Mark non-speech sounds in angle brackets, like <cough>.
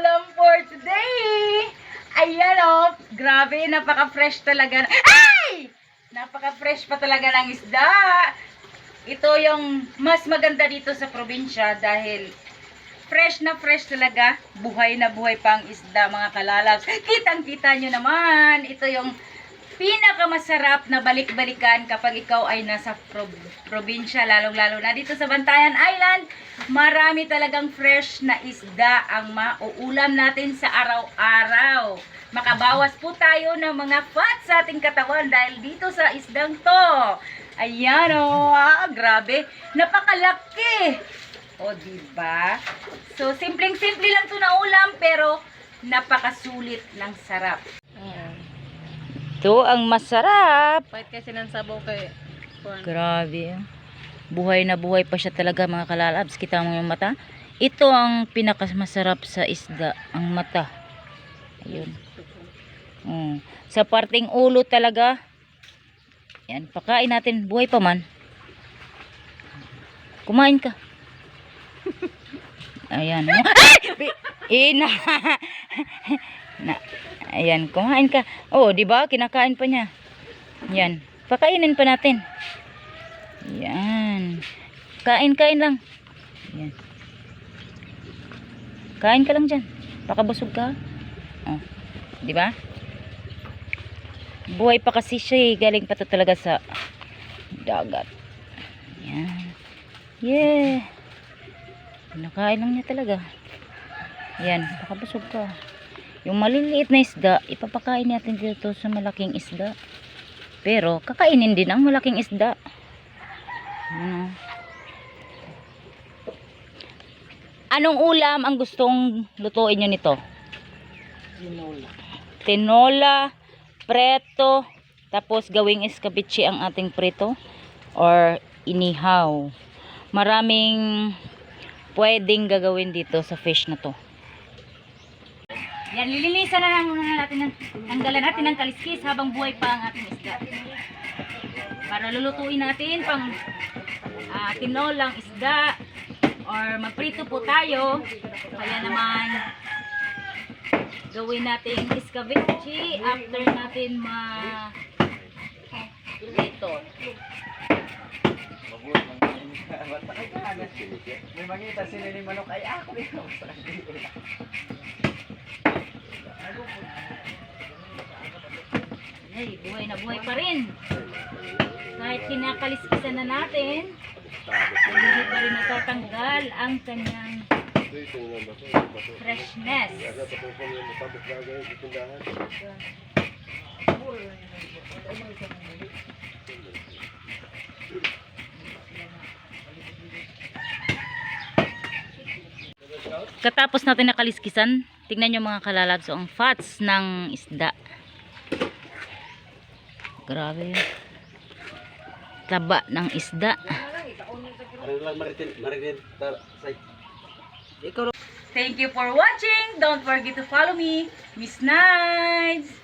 ulam for today. Ayan oh, grabe, napaka-fresh talaga. Ay! Napaka-fresh pa talaga ng isda. Ito yung mas maganda dito sa probinsya dahil fresh na fresh talaga. Buhay na buhay pang isda mga kalalabs. Kitang-kita nyo naman. Ito yung pinakamasarap na balik-balikan kapag ikaw ay nasa prob- probinsya, lalong-lalo na dito sa Bantayan Island. Marami talagang fresh na isda ang mauulam natin sa araw-araw. Makabawas po tayo ng mga fat sa ating katawan dahil dito sa isdang to. Ayan o, ah, grabe. Napakalaki. O, diba? So, simpleng-simple lang to na ulam pero napakasulit ng sarap. Ito ang masarap. Pahit kasi ng sabaw kay Corn. Grabe. Buhay na buhay pa siya talaga mga kalalabs. Kita mo yung mata? Ito ang pinakamasarap sa isda. Ang mata. Ayun. Mm. Sa parting ulo talaga. Yan. Pakain natin. Buhay pa man. Kumain ka. <laughs> Ayan. Ay! Ina. <laughs> na. Ayan. Kumain ka. Oh, di ba? Kinakain pa niya. Yan. Pakainin pa natin. Yan. Kain-kain lang. Yan. Kain ka lang dyan. Pakabusog ka. Oh. Di ba? Buhay pa kasi siya eh. Galing pa to talaga sa dagat. Yan. Yeah. Nakain lang niya talaga. Yan. Pakabusog ka. Yung maliliit na isda, ipapakain natin dito sa malaking isda. Pero, kakainin din ang malaking isda. Ano? Anong ulam ang gustong lutuin nyo nito? Tinola. Tinola, preto, tapos gawing escabeche ang ating preto or inihaw. Maraming pwedeng gagawin dito sa fish na to. Yan, lilinisan na lang muna natin, ng, tanggalan natin ng kaliskis habang buhay pa ang ating isda. Para lulutuin natin pang ah, tinolang isda or magprito po tayo. Kaya naman gawin natin escabeche after natin ma ito. May mangita sila ni Manok ay ako din ako sa Ay, buhay na buhay pa rin. Kahit kinakaliskisan na natin, rin natatanggal ang kanyang freshness. Katapos natin nakaliskisan, tingnan nyo mga kalalabs ang fats ng isda. Grabe. Taba ng isda. Thank you for watching. Don't forget to follow me, Miss Nides.